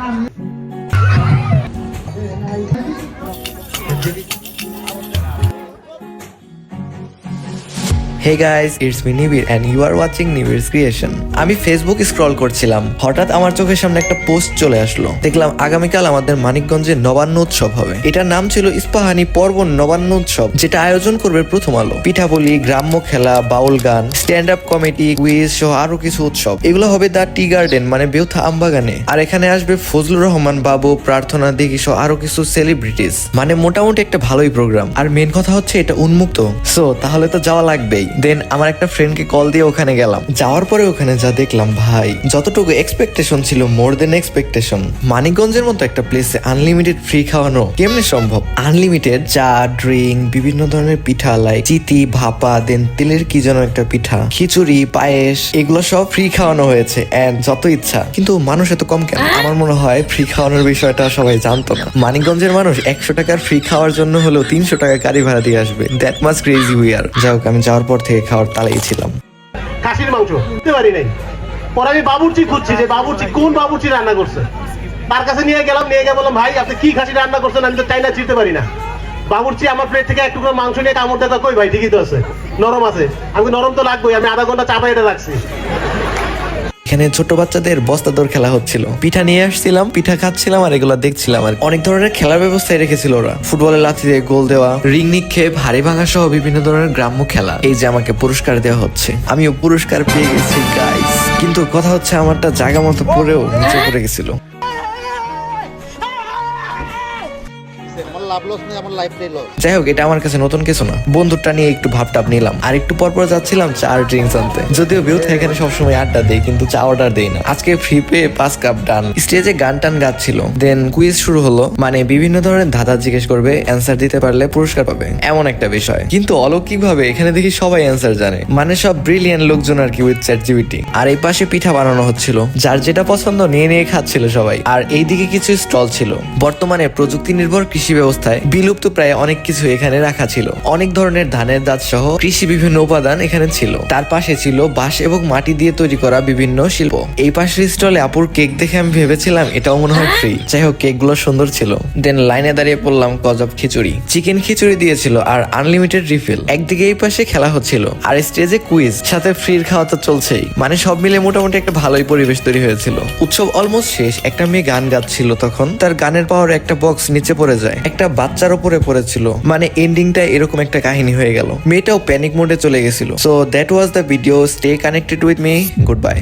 Thank you. Hey guys it's me Nibir and you are watching Nibir's creation আমি Facebook scroll করছিলাম, হঠাৎ আমার চোখের সামনে একটা পোস্ট চলে আসলো। দেখলাম আগামীকাল আমাদের মানিকগঞ্জে নবান্ন উৎসব হবে। এটার নাম ছিল ইস্পাহানি পর্ব নবান্ন উৎসব, যেটা আয়োজন করবে প্রথম আলো। পিঠাবলি গ্রাম্য খেলা, বাউল গান স্ট্যান্ড আপ কমেডি কুইজ সহ আরও কিছু উৎসব। এগুলো হবে দা টি গার্ডেন মানে বেউথা আমবাগানে। আর এখানে আসবে ফজলুর রহমান বাবু, প্রার্থনা দিঘি সহ আরও কিছু সেলিব্রিটিস মানে মোটামুটি একটা ভালোই প্রোগ্রাম আর মেন কথা হচ্ছে এটা উন্মুক্ত। সো তাহলে তো যাওয়া লাগবেই। দেন আমার একটা ফ্রেন্ডকে কল দিয়ে ওখানে গেলাম। যাওয়ার পরে ওখানে যা দেখলাম, ভাই, যতটুকু এক্সপেকটেশন ছিল মোর দেন এক্সপেকটেশন মানিকগঞ্জের মতো একটা প্লেসে আনলিমিটেড ফ্রি খাওয়ানো কেমনে সম্ভব? আনলিমিটেড চা ড্রিঙ্ক বিভিন্ন ধরনের পিঠা লাইক চিতি, ভাপা দেন তেলের কি যেন একটা পিঠা, খিচুড়ি, পায়েস, এগুলো সব ফ্রি খাওয়ানো হয়েছে এন্ড যত ইচ্ছা। কিন্তু মানুষ এত কম কেন? আমার মনে হয় ফ্রি খাওয়ানোর বিষয়টা সবাই জানতো না। মানিকগঞ্জের মানুষ একশো টাকার ফ্রি খাওয়ার জন্য হলেও তিনশো টাকা গাড়ি ভাড়া দিয়ে আসবে। দ্যাট মাস ক্রেজি উইয়ার যাই হোক, আমি যাওয়ার পর থেকে খাওয়ার তালেই ছিলাম। খাসির মাংস পারি নাই। পরে আমি বাবুর্চি খুঁজছি যে বাবুর্চি কোন বাবুর্চি রান্না করছে। তার কাছে নিয়ে গেলাম, নিয়ে গিয়ে বললাম, ভাই, আপনি কি খাসি রান্না করছেন? আমি তো চাইনা চিনতে পারি না। বাবুর্চি আমার প্লেট থেকে একটু মাংস নিয়ে কামড় দেখা কই ভাই, ঠিকই তো আছে, নরম আছে। আমি নরম তো লাগবেই, আমি আধা ঘণ্টা চাপা এটা রাখছি। এখানে ছোট বাচ্চাদের বস্তা দৌড় খেলা হচ্ছিল। পিঠা নিয়ে আসছিলাম, পিঠা খাচ্ছিলাম আর এগুলো দেখছিলাম আর অনেক ধরনের খেলার ব্যবস্থায় রেখেছিল ওরা। ফুটবলের লাথি দিয়ে গোল দেওয়া রিং নিক্ষেপ, হাড়ি ভাঙা সহ বিভিন্ন ধরনের গ্রাম্য খেলা। এই যে আমাকে পুরস্কার দেওয়া হচ্ছে। আমিও পুরস্কার পেয়ে গেছি গাইস কিন্তু কথা হচ্ছে আমারটা জায়গা মতো পড়েও নিচে পড়ে গেছিল। যাই হোক, এটা আমার কাছে নতুন কিছু না। বন্ধুটা নিয়ে একটু নিলাম। আর একটু যাচ্ছিলাম চা আর ড্রিঙ্কস আনতে। যদিও বিউথ এখানে সবসময় আড্ডা দেয় কিন্তু চা অর্ডার না। আজকে ফ্রি পাঁচ কাপ ডান স্টেজে গান টান গাচ্ছিল। দেন কুইজ শুরু হলো। মানে বিভিন্ন ধরনের ধাঁধা জিজ্ঞেস করবে অ্যান্সার দিতে পারলে পুরস্কার পাবে। এমন একটা বিষয়। কিন্তু অলৌকিক ভাবে এখানে দেখি সবাই অ্যান্সার জানে। মানে সব ব্রিলিয়ান লোকজন আর কি উইথ চ্যাট আর এই পাশে পিঠা বানানো হচ্ছিল। যার যেটা পছন্দ নিয়ে নিয়ে খাচ্ছিল সবাই। আর এইদিকে কিছু স্টল ছিল। বর্তমানে প্রযুক্তি নির্ভর কৃষি ব্যবস্থায় বিলুপ্ত প্রায় অনেক কিছু এখানে রাখা ছিল। অনেক ধরনের ধানের দাঁত সহ কৃষি বিভিন্ন উপাদান এখানে ছিল। তার পাশে ছিল বাঁশ এবং মাটি দিয়ে তৈরি করা বিভিন্ন শিল্প। এই পাশের স্টলে আপুর কেক দেখে আমি ভেবেছিলাম এটাও মনে হয় ফ্রি যাই হোক কেকগুলো সুন্দর ছিল। দেন লাইনে দাঁড়িয়ে পড়লাম গজব খিচুড়ি। চিকেন খিচুড়ি দিয়েছিল আর আনলিমিটেড রিফিল একদিকে এই পাশে খেলা হচ্ছিল। আর স্টেজে কুইজ সাথে ফ্রির খাওয়া তো চলছেই। মানে সব মিলে মোটামুটি একটা ভালোই পরিবেশ তৈরি হয়েছিল। উৎসব অলমোস্ট শেষ। একটা মেয়ে গান গাচ্ছিল তখন। তার গানের পাওয়ার একটা বক্স নিচে পড়ে যায়। একটা বাচ্চার উপরে পড়েছিল। মানে এন্ডিংটা এরকম একটা কাহিনী হয়ে গেল। মেয়েটাও প্যানিক মোডে চলে গেছিল। So that was the video stay connected with me good bye